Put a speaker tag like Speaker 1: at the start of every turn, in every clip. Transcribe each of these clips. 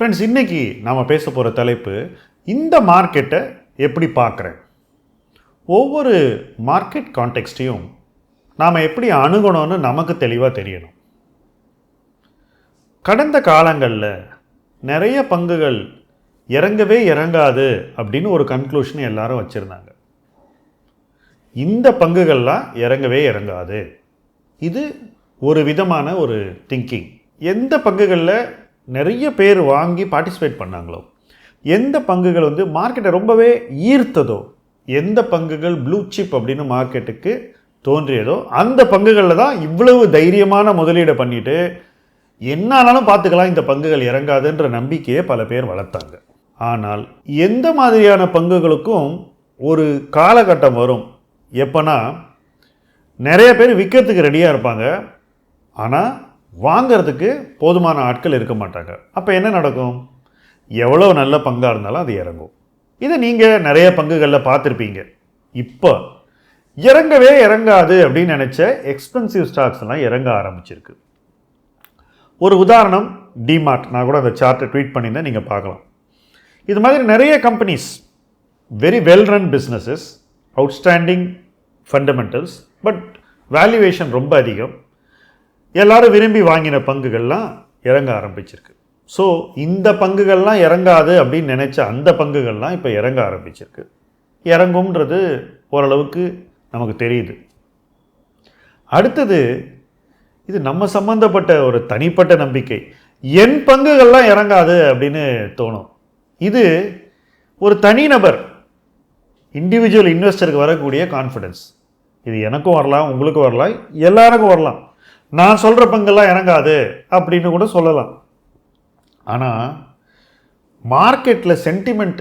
Speaker 1: Friends இன்னைக்கு நாம் பேச போகிற தலைப்பு இந்த மார்க்கெட்டை எப்படி பார்க்குறேன்? ஒவ்வொரு மார்க்கெட் கான்டெக்ஸ்டையும் நாம் எப்படி அணுகணும்னு நமக்கு தெளிவாக தெரியணும். கடந்த காலங்களில் நிறைய பங்குகள் இறங்கவே இறங்காது அப்படின்னு ஒரு கன்க்ளூஷன் எல்லாரும் வச்சுருந்தாங்க. இந்த பங்குகள்லாம் இறங்கவே இறங்காது. இது ஒரு விதமான ஒரு திங்கிங் எந்த பங்குகளில் நிறைய பேர் வாங்கி பார்ட்டிசிபேட் பண்ணாங்களோ? எந்த பங்குகள் வந்து மார்க்கெட்டை ரொம்பவே ஈர்த்ததோ? எந்த பங்குகள் ப்ளூ சிப் அப்படின்னு மார்க்கெட்டுக்கு தோன்றியதோ? அந்த பங்குகளில் தான் இவ்வளவு தைரியமான முதலீடை பண்ணிட்டு என்ன ஆனாலும் பார்த்துக்கலாம் இந்த பங்குகள் இறங்காதுன்ற நம்பிக்கையை பல பேர் வளர்த்தாங்க. ஆனால் எந்த மாதிரியான பங்குகளுக்கும் ஒரு காலகட்டம் வரும். எப்போனா நிறைய பேர் விற்கிறதுக்கு ரெடியாக இருப்பாங்க. ஆனால் வாங்கிறதுக்கு போதுமான ஆட்கள் இருக்க மாட்டாங்க. அப்போ என்ன நடக்கும்? எவ்வளோ நல்ல பங்காக இருந்தாலும் அது இறங்கும். இதை நீங்கள் நிறைய பங்குகளில் பார்த்துருப்பீங்க. இப்போ இறங்கவே இறங்காது அப்படின்னு நினச்ச எக்ஸ்பென்சிவ் ஸ்டாக்ஸ் எல்லாம் இறங்க ஆரம்பிச்சிருக்கு. ஒரு உதாரணம் டிமார்ட் நான் கூட அந்த சார்ட்டை ட்வீட் பண்ணியிருந்தேன் நீங்கள் பார்க்கலாம். இது மாதிரி நிறைய companies very well run businesses outstanding fundamentals but valuation ரொம்ப அதிகம். எல்லாரும் விரும்பி வாங்கின பங்குகள்லாம் இறங்க ஆரம்பிச்சிருக்கு. ஸோ இந்த பங்குகள்லாம் இறங்காது அப்படின்னு நினச்ச அந்த பங்குகள்லாம் இப்போ இறங்க ஆரம்பிச்சிருக்கு. இறங்கும்ன்றது ஓரளவுக்கு நமக்கு தெரியுது. அடுத்தது இது நம்ம சம்மந்தப்பட்ட ஒரு தனிப்பட்ட நம்பிக்கை. என் பங்குகள்லாம் இறங்காது அப்படின்னு தோணும். இது ஒரு தனிநபர் இண்டிவிஜுவல் இன்வெஸ்டருக்கு வரக்கூடிய கான்ஃபிடென்ஸ் இது எனக்கும் வரலாம் உங்களுக்கும் வரலாம் எல்லாருக்கும் வரலாம். நான் சொல்கிற பங்கெல்லாம் இறங்காது அப்படின்னு கூட சொல்லலாம். ஆனால் மார்க்கெட்டில் சென்டிமெண்ட்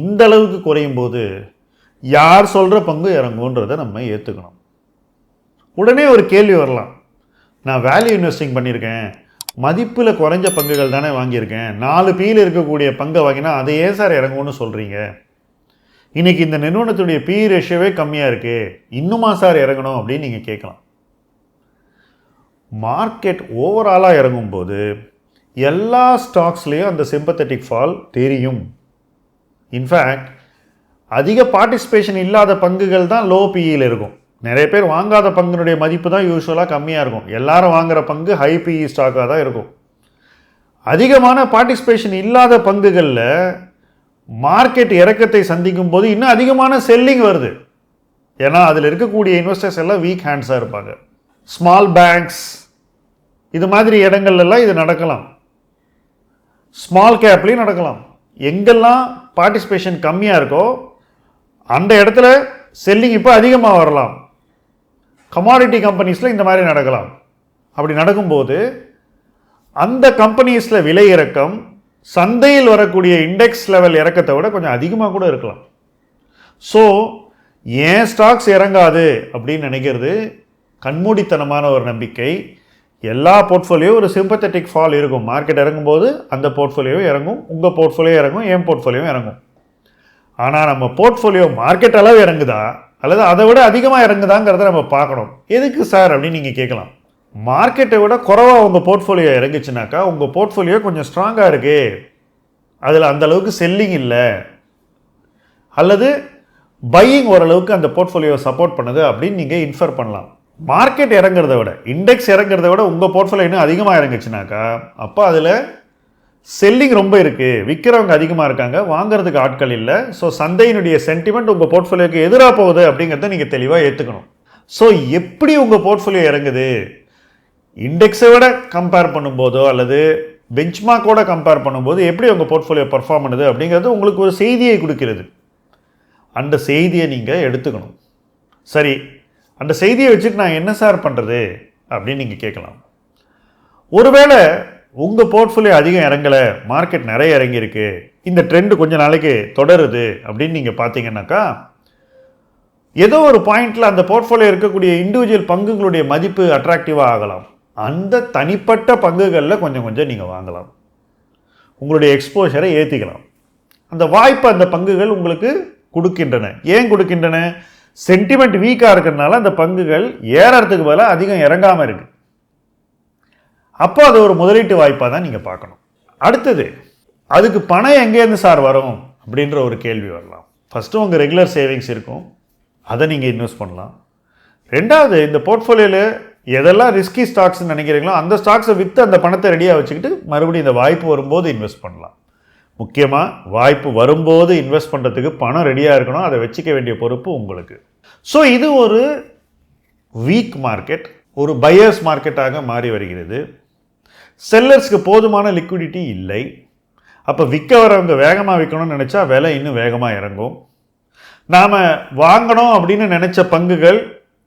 Speaker 1: இந்த அளவுக்கு குறையும் போது யார் சொல்கிற பங்கு இறங்குன்றதை நம்ம ஏற்றுக்கணும் உடனே ஒரு கேள்வி வரலாம். நான் வேல்யூ இன்வெஸ்டிங் பண்ணியிருக்கேன். மதிப்பில் குறைஞ்ச பங்குகள் தானே வாங்கியிருக்கேன். நாலு பீல இருக்கக்கூடிய பங்கை வாங்கினா அதை ஏன் சார் இறங்கும்னு சொல்கிறீங்க இன்றைக்கி இந்த நிறுவனத்துடைய பி ரேஷியோவே கம்மியாக இருக்குது இன்னுமா சார் இறங்கணும் அப்படின்னு நீங்கள் கேட்கலாம். மார்க்கெட் ஓவராலாக இறங்கும்போது எல்லா ஸ்டாக்ஸ்லேயும் அந்த சிம்பத்தட்டிக் ஃபால் தெரியும். இன்ஃபேக்ட் அதிக பார்ட்டிசிபேஷன் இல்லாத பங்குகள் தான் லோ பிஇயில் இருக்கும். நிறைய பேர் வாங்காத பங்குனுடைய மதிப்பு தான் யூஸ்வலாக கம்மியாக இருக்கும். எல்லாரும் வாங்குற பங்கு ஹை பிஇ ஸ்டாக்காக தான் இருக்கும். அதிகமான பார்ட்டிசிபேஷன் இல்லாத பங்குகளில் மார்க்கெட் இறக்கத்தை சந்திக்கும் போது இன்னும் அதிகமான செல்லிங் வருது. ஏன்னா அதில் இருக்கக்கூடிய இன்வெஸ்டர்ஸ் எல்லாம் வீக் ஹேண்ட்ஸாக இருப்பாங்க. ஸ்மால் பேங்க்ஸ் இது மாதிரி இடங்கள்லாம் இது நடக்கலாம். ஸ்மால் கேப்லேயும் நடக்கலாம். எங்கெல்லாம் பார்ட்டிசிபேஷன் கம்மியாக இருக்கோ அந்த இடத்துல செல்லிங் இப்போ அதிகமாக வரலாம். கமாடிட்டி கம்பெனிஸில் இந்த மாதிரி நடக்கலாம். அப்படி நடக்கும்போது அந்த கம்பெனிஸில் விலை இறக்கம் சந்தையில் வரக்கூடிய இண்டெக்ஸ் லெவல் இறக்கத்தை விட கொஞ்சம் அதிகமாக கூட இருக்கலாம். ஸோ ஏன் ஸ்டாக்ஸ் இறங்காது அப்படின்னு நினைக்கிறது கண்மூடித்தனமான ஒரு நம்பிக்கை. எல்லா போர்ட்ஃபோலியோ ஒரு சிம்பத்தட்டிக் ஃபால் இருக்கும். மார்க்கெட் இறங்கும்போது அந்த போர்ட்ஃபோலியோ இறங்கும் உங்கள் போர்ட்ஃபோலியோ இறங்கும் என் போர்ட்ஃபோலியோ இறங்கும். ஆனால் நம்ம போர்ட்ஃபோலியோ மார்க்கெட் அளவு இறங்குதா அல்லது அதை விட அதிகமாக இறங்குதாங்கிறத நம்ம பார்க்கணும். எதுக்கு சார் அப்படின்னு நீங்கள் கேட்கலாம். மார்க்கெட்டை விட குறவாக உங்கள் போர்ட்ஃபோலியோ இறங்குச்சுனாக்கா உங்கள் போர்ட்ஃபோலியோ கொஞ்சம் ஸ்ட்ராங்காக இருக்குது அதில் அந்த அளவுக்கு செல்லிங் இல்லை. அல்லது பையிங் ஓரளவுக்கு அந்த போர்ட்ஃபோலியோ சப்போர்ட் பண்ணுது அப்படின்னு நீங்கள் இன்ஃபர் பண்ணலாம். மார்க்கெட் இறங்குறத விட இண்டெக்ஸ் இறங்குறத விட உங்கள் போர்ட்ஃபோலியோ இன்னும் அதிகமாக இறங்குச்சுனாக்கா அப்போ அதில் செல்லிங் ரொம்ப இருக்குது விற்கிறவங்க அதிகமாக இருக்காங்க. வாங்குறதுக்கு ஆட்கள் இல்லை. ஸோ சந்தையினுடைய சென்டிமெண்ட் உங்கள் போர்ட்ஃபோலியோக்கு எதிராக போகுது அப்படிங்கிறத நீங்கள் தெளிவாக ஏற்றுக்கணும் ஸோ எப்படி உங்கள் போர்ட்ஃபோலியோ இறங்குது? இண்டெக்ஸை விட கம்பேர் பண்ணும்போதோ அல்லது பெஞ்ச்மார்க்கோட கம்பேர் பண்ணும்போது எப்படி உங்கள் போர்ட்ஃபோலியோ பர்ஃபார்ம் பண்ணுது அப்படிங்கிறது உங்களுக்கு ஒரு செய்தியை கொடுக்கிறது. அந்த செய்தியை நீங்கள் எடுத்துக்கணும். சரி அந்த செய்தியை வச்சுட்டு நான் என்ன சார் பண்ணுறது அப்படின்னு நீங்கள் கேட்கலாம். ஒருவேளை உங்கள் போர்ட்ஃபோலியோ அதிகம் இறங்கலை மார்க்கெட் நிறைய இறங்கியிருக்கு இந்த ட்ரெண்டு கொஞ்ச நாளைக்கு தொடருது அப்படின்னு நீங்கள் பார்த்தீங்கன்னாக்கா ஏதோ ஒரு பாயிண்டில் அந்த போர்ட்ஃபோலியோ இருக்கக்கூடிய இண்டிவிஜுவல் பங்குகளுடைய மதிப்பு அட்ராக்டிவாக ஆகலாம். அந்த தனிப்பட்ட பங்குகளில் கொஞ்சம் கொஞ்சம் நீங்கள் வாங்கலாம். உங்களுடைய எக்ஸ்போஷரை ஏற்றிக்கலாம் அந்த வாய்ப்பு அந்த பங்குகள் உங்களுக்கு கொடுக்கின்றன. ஏன் கொடுக்கின்றன? சென்டிமெண்ட் வீக்காக இருக்கிறதுனால அந்த பங்குகள் ஏறறதுக்கு பதிலாக அதிகம் இறங்காமல் இருக்கு. அப்போ அது ஒரு முதலீட்டு வாய்ப்பாக தான் நீங்கள் பார்க்கணும். அடுத்தது அதுக்கு பணம் எங்கேருந்து சார் வரும் அப்படின்ற ஒரு கேள்வி வரலாம். ஃபஸ்ட்டு உங்கள் ரெகுலர் சேவிங்ஸ் இருக்கும். அதை நீங்கள் இன்வெஸ்ட் பண்ணலாம். ரெண்டாவது இந்த போர்ட்ஃபோலியோவில் எதெல்லாம் ரிஸ்கி ஸ்டாக்ஸ்னு நினைக்கிறீங்களோ அந்த ஸ்டாக்ஸை விற்று அந்த பணத்தை ரெடியாக வச்சுக்கிட்டு மறுபடியும் இந்த வாய்ப்பு வரும்போது இன்வெஸ்ட் பண்ணலாம். முக்கியமாக வாய்ப்பு வரும்போது இன்வெஸ்ட் பண்ணுறதுக்கு பணம் ரெடியாக இருக்கணும். அதை வச்சுக்க வேண்டிய பொறுப்பு உங்களுக்கு. ஸோ இது ஒரு வீக் மார்க்கெட் ஒரு பையர்ஸ் மார்க்கெட்டாக மாறி வருகிறது. செல்லர்ஸ்க்கு போதுமான லிக்விடிட்டி இல்லை. அப்போ விற்க வரவங்க வேகமாக விற்கணும்னு நினச்சா விலை இன்னும் வேகமாக இறங்கும். நாம் வாங்கணும் அப்படின்னு நினச்ச பங்குகள்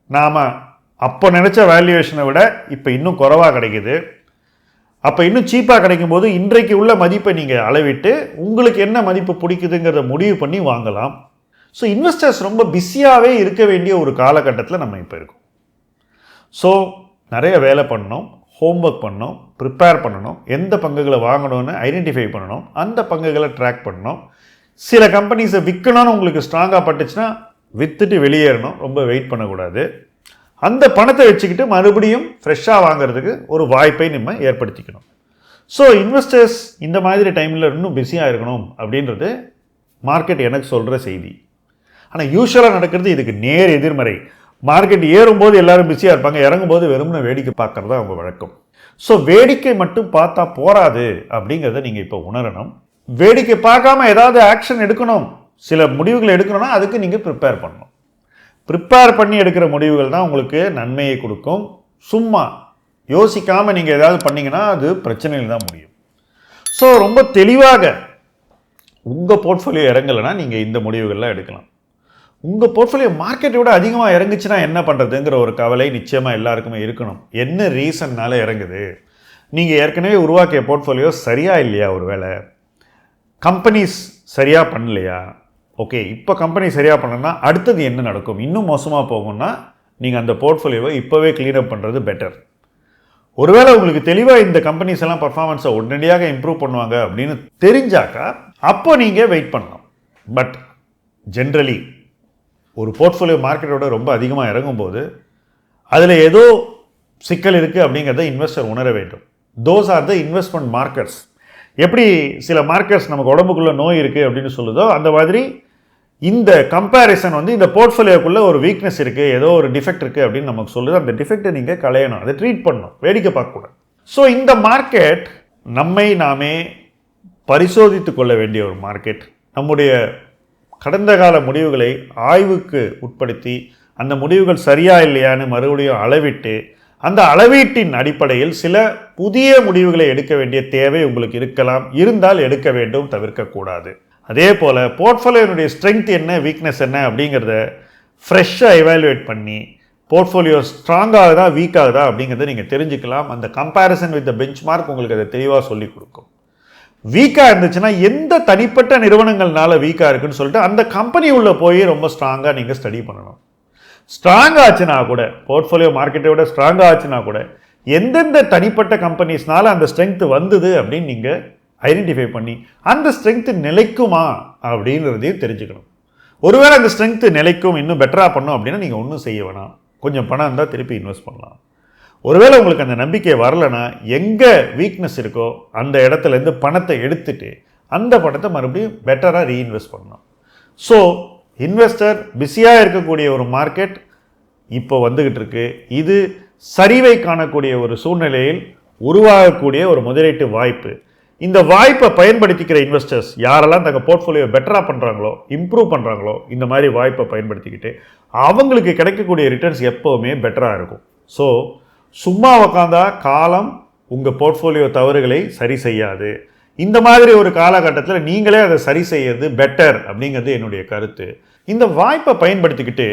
Speaker 1: நாம் அப்போ நினச்ச வேல்யூவேஷனை விட இப்போ இன்னும் குறைவாக கிடைக்குது. அப்போ இன்னும் சீப்பாக கிடைக்கும் போது இன்றைக்கு உள்ள மதிப்பை நீங்கள் அளவிட்டு உங்களுக்கு என்ன மதிப்பு பிடிக்குதுங்கிறத முடிவு பண்ணி வாங்கலாம். ஸோ இன்வெஸ்டர்ஸ் ரொம்ப பிஸியாகவே இருக்க வேண்டிய ஒரு காலகட்டத்தில் நம்ம இப்போ இருக்கோம். ஸோ நிறைய வேலை பண்ணோம் ஹோம்ஒர்க் பண்ணோம் ப்ரிப்பேர் பண்ணணும் எந்த பங்குகளை வாங்கணும்னு ஐடென்டிஃபை பண்ணணும் அந்த பங்குகளை ட்ராக் பண்ணணும். சில கம்பெனிஸை விற்கணும்னு உங்களுக்கு ஸ்ட்ராங்காக பட்டுச்சுன்னா விற்றுட்டு வெளியேறணும் ரொம்ப வெயிட் பண்ணக்கூடாது. அந்த பணத்தை வச்சுக்கிட்டு மறுபடியும் ஃப்ரெஷ்ஷாக வாங்குறதுக்கு ஒரு வாய்ப்பை நம்ம ஏற்படுத்திக்கணும். ஸோ இன்வெஸ்டர்ஸ் இந்த மாதிரி டைமில் இன்னும் பிஸியாக இருக்கணும் அப்படின்றது மார்க்கெட் எனக்கு சொல்கிற செய்தி. ஆனால் யூஸ்வலாக நடக்கிறது இதுக்கு நேர் எதிர்மறை. மார்க்கெட் ஏறும்போது எல்லாரும் பிஸியாக இருப்பாங்க இறங்கும்போது வெறும்னு வேடிக்கை பார்க்குறது அவங்க வழக்கம். ஸோ வேடிக்கை மட்டும் பார்த்தா போராது அப்படிங்கிறத நீங்கள் இப்போ உணரணும். வேடிக்கை பார்க்காம ஏதாவது ஆக்ஷன் எடுக்கணும். சில முடிவுகள் எடுக்கணும்னா அதுக்கு நீங்கள் ப்ரிப்பேர் பண்ணணும். ப்ரிப்பேர் பண்ணி எடுக்கிற முடிவுகள் தான் உங்களுக்கு நன்மையை கொடுக்கும். சும்மா யோசிக்காமல் நீங்கள் ஏதாவது பண்ணிங்கன்னா அது பிரச்சனையில் தான் முடியும். ஸோ ரொம்ப தெளிவாக உங்கள் போர்ட்ஃபோலியோ இறங்கலைன்னா நீங்கள் இந்த முடிவுகள்லாம் எடுக்கலாம். உங்கள் போர்ட்ஃபோலியோ மார்க்கெட்டை விட அதிகமாக இறங்குச்சுன்னா என்ன பண்ணுறதுங்கிற ஒரு கவலை நிச்சயமாக எல்லாருக்குமே இருக்கணும். என்ன ரீசன்னால இறங்குது? நீங்கள் ஏற்கனவே உருவாக்கிய போர்ட்ஃபோலியோ சரியாக இல்லையா ஒரு வேளை கம்பெனிஸ் சரியாக பண்ணலையா? ஓகே இப்போ கம்பெனி சரியாக பண்ணுன்னா அடுத்தது என்ன நடக்கும்? இன்னும் மோசமாக போகும்னா நீங்கள் அந்த போர்ட்ஃபோலியோவை இப்போவே க்ளீனப் பண்ணுறது பெட்டர் ஒருவேளை உங்களுக்கு தெளிவாக இந்த கம்பெனிஸ் எல்லாம் பர்ஃபார்மன்ஸை உடனடியாக இம்ப்ரூவ் பண்ணுவாங்க அப்படின்னு தெரிஞ்சாக்கா அப்போ நீங்கள் வெயிட் பண்ணலாம். பட் ஜென்ரலி ஒரு போர்ட்ஃபோலியோ மார்க்கெட்டோட ரொம்ப அதிகமாக இறங்கும்போது அதில் ஏதோ சிக்கல் இருக்குது அப்படிங்கிறத இன்வெஸ்டர் உணர வேண்டும். Those are the investment markets எப்படி சில மார்க்கெட்ஸ் நமக்கு உடம்புக்குள்ளே நோய் இருக்குது அப்படின்னு சொல்லுதோ அந்த மாதிரி இந்த கம்பேரிசன் வந்து இந்த போர்ட்ஃபோலியோக்குள்ளே ஒரு வீக்னஸ் இருக்குது ஏதோ ஒரு டிஃபெக்ட் இருக்குது அப்படின்னு நமக்கு சொல்லுது. அந்த டிஃபெக்டை நீங்கள் களையணும் அதை ட்ரீட் பண்ணணும் வேடிக்கை பார்க்கக்கூடாது. ஸோ இந்த மார்க்கெட் நம்மை நாமே பரிசோதித்து கொள்ள வேண்டிய ஒரு மார்க்கெட் நம்முடைய கடந்த கால முடிவுகளை ஆய்வுக்கு உட்படுத்தி அந்த முடிவுகள் சரியா இல்லையான்னு மறுபடியும் அளவிட்டு அந்த அளவீட்டின் அடிப்படையில் சில புதிய முடிவுகளை எடுக்க வேண்டிய தேவை உங்களுக்கு இருக்கலாம். இருந்தால் எடுக்க வேண்டும் தவிர்க்கக்கூடாது. அதே போல் போர்ட்ஃபோலியோனுடைய ஸ்ட்ரென்த் என்ன வீக்னஸ் என்ன அப்படிங்கிறத ஃப்ரெஷ்ஷாக எவாலுவேட் பண்ணி போர்ட்ஃபோலியோ ஸ்ட்ராங் ஆகுதா வீக் ஆகுதா அப்படிங்கிறத நீங்கள் தெரிஞ்சுக்கலாம். அந்த comparison with the benchmark உங்களுக்கு அதை தெளிவாக சொல்லிக் கொடுக்கும். வீக்காக இருந்துச்சுன்னா எந்த தனிப்பட்ட நிறுவனங்கள்னால வீக்காக இருக்குன்னு சொல்லிட்டு அந்த கம்பெனி உள்ளே போய் ரொம்ப ஸ்ட்ராங்காக நீங்கள் ஸ்டடி பண்ணணும். ஸ்ட்ராங் ஆச்சுன்னா கூட போர்ட்ஃபோலியோ மார்க்கெட்டை விட ஸ்ட்ராங் ஆச்சுன்னா கூட எந்தெந்த தனிப்பட்ட கம்பெனிஸ்னால அந்த ஸ்ட்ரென்த் வந்தது அப்படின்னு நீங்கள் ஐடென்டிஃபை பண்ணி அந்த ஸ்ட்ரென்த்து நிலைக்குமா அப்படிங்கிறதையும் தெரிஞ்சுக்கணும். ஒருவேளை அந்த ஸ்ட்ரென்த்து நிலைக்கும் இன்னும் பெட்டராக பண்ணும் அப்படின்னா நீங்கள் ஒன்றும் செய்ய வேணாம். கொஞ்சம் பணம் இருந்தால் திருப்பி இன்வெஸ்ட் பண்ணலாம். ஒருவேளை உங்களுக்கு அந்த நம்பிக்கை வரலைன்னா எங்கே வீக்னஸ் இருக்கோ அந்த இடத்துலேருந்து பணத்தை எடுத்துட்டு அந்த பணத்தை மறுபடியும் பெட்டராக ரீஇன்வெஸ்ட் பண்ணணும். ஸோ இன்வெஸ்டர் பிஸியாக இருக்கக்கூடிய ஒரு மார்க்கெட் இப்போ வந்துக்கிட்டு இருக்கு. இது சரிவை காணக்கூடிய ஒரு சூழ்நிலையில் உருவாகக்கூடிய ஒரு முதலீட்டு வாய்ப்பு. இந்த வாய்ப்பை பயன்படுத்திக்கிற இன்வெஸ்டர்ஸ் யாரெல்லாம் தங்கள் போர்ட்ஃபோலியோ பெட்டராக பண்ணுறாங்களோ இம்ப்ரூவ் பண்ணுறாங்களோ இந்த மாதிரி வாய்ப்பை பயன்படுத்திக்கிட்டு அவங்களுக்கு கிடைக்கக்கூடிய ரிட்டர்ன்ஸ் எப்போவுமே பெட்டராக இருக்கும். ஸோ சும்மா உக்காந்தா காலம் உங்கள் போர்ட்ஃபோலியோ தவறுகளை சரி செய்யாது. இந்த மாதிரி ஒரு காலகட்டத்தில் நீங்களே அதை சரி செய்யறது பெட்டர் அப்படிங்கிறது என்னுடைய கருத்து. இந்த வாய்ப்பை பயன்படுத்திக்கிட்டு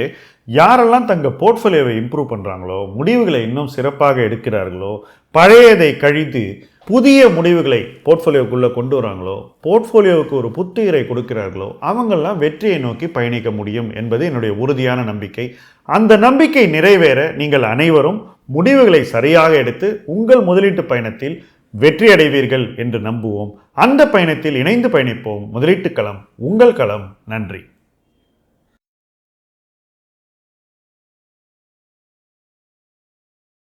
Speaker 1: யாரெல்லாம் தங்கள் போர்ட்ஃபோலியோவை இம்ப்ரூவ் பண்ணுறாங்களோ முடிவுகளை இன்னும் சிறப்பாக எடுக்கிறார்களோ பழையதை கழித்து புதிய முடிவுகளை போர்ட்ஃபோலியோக்குள்ளே கொண்டு வராங்களோ போர்ட்ஃபோலியோவுக்கு ஒரு புத்துயிரை கொடுக்கிறார்களோ அவங்கெல்லாம் வெற்றியை நோக்கி பயணிக்க முடியும் என்பது என்னுடைய உறுதியான நம்பிக்கை. அந்த நம்பிக்கை நிறைவேற நீங்கள் அனைவரும் முடிவுகளை சரியாக எடுத்து உங்கள் முதலீட்டு பயணத்தில் வெற்றி அடைவீர்கள் என்று நம்புவோம். அந்த பயணத்தில் இணைந்து பயணிப்போம். முதலீட்டு களம் உங்கள் களம். நன்றி.